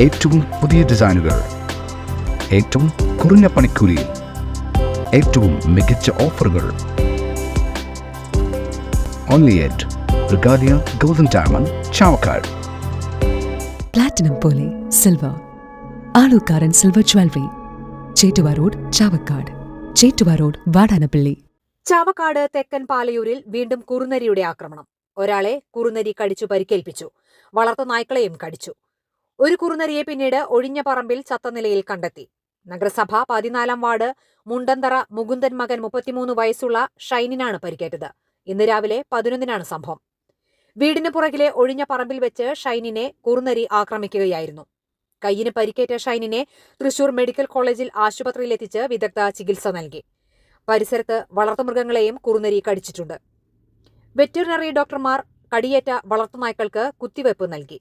ഏറ്റവും പുതിയ ഡിസൈനുകൾ ഏറ്റവും കുറഞ്ഞ പണിക്കൂലിയിൽ ഏറ്റവും മികച്ച ഓഫറുകൾ. Only at Regalia golden diamond Chavakkad platinum പോലെ silver Alukkaran silver jewellery Chettuva road Chavakkad Chettuva road Vadanappally. Chavakkad തെക്കൻ പാലയൂരിൽ വീണ്ടും കുറുനരിയുടെ ആക്രമണം. ഒരാളെ കുറുനരി കടിച്ചു പരിക്കേൽപ്പിച്ചു. വളർത്തു നായ്ക്കളെയും കടിച്ചു. ഒരു കുറുനരിയെ പിന്നീട് ഒഴിഞ്ഞ പറമ്പിൽ ചത്ത നിലയിൽ കണ്ടെത്തി. നഗരസഭ പതിനാലാം വാർഡ് മുണ്ടന്തറ മുകുന്ദൻ മകൻ മുപ്പത്തിമൂന്ന് വയസ്സുള്ള ഷൈനിനാണ് പരിക്കേറ്റത്. ഇന്ന് രാവിലെ പതിനൊന്നിനാണ് സംഭവം. വീടിന് പുറകിലെ ഒഴിഞ്ഞ പറമ്പിൽ വെച്ച് ഷൈനിനെ കുറുനരി ആക്രമിക്കുകയായിരുന്നു. കയ്യിന് പരിക്കേറ്റ ഷൈനിനെ തൃശൂർ മെഡിക്കൽ കോളേജിൽ ആശുപത്രിയിൽ എത്തിച്ച് വിദഗ്ധ ചികിത്സ നൽകി. പരിസരത്ത് വളർത്തുമൃഗങ്ങളെയും കുറുനരി കടിച്ചിട്ടുണ്ട്. വെറ്ററിനറി ഡോക്ടർമാർ കടിയേറ്റ വളർത്തുനായ്ക്കൾക്ക് കുത്തിവയ്പ് നൽകി.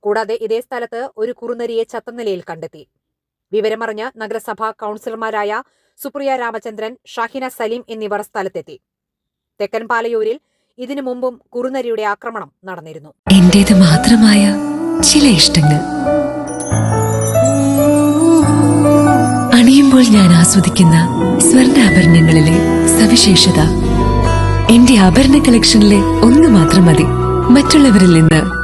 കൂടാതെ ഇതേ സ്ഥലത്ത് ഒരു കുറുനരിയെ ചത്ത നിലയിൽ കണ്ടെത്തി. വിവരമറിഞ്ഞ് നഗരസഭാ കൌൺസിലർമാരായ സുപ്രിയ രാമചന്ദ്രൻ ഷാഹിന സലീം എന്നിവർ സ്ഥലത്തെത്തി. തെക്കൻ പാലയൂരിൽ ഇതിനു മുമ്പും കുറുനരിയുടെ ആക്രമണം നടന്നിരുന്നു. എന്റേത് മാത്രമായ ചില ഇഷ്ടങ്ങൾ. അണിയുമ്പോൾ ഞാൻ ആസ്വദിക്കുന്ന സ്വർണാഭരണങ്ങളിലെ സവിശേഷത. എന്റെ ആഭരണ കളക്ഷനിലെ ഒന്ന് മാത്രം മതി. മറ്റുള്ളവരിൽ നിന്ന്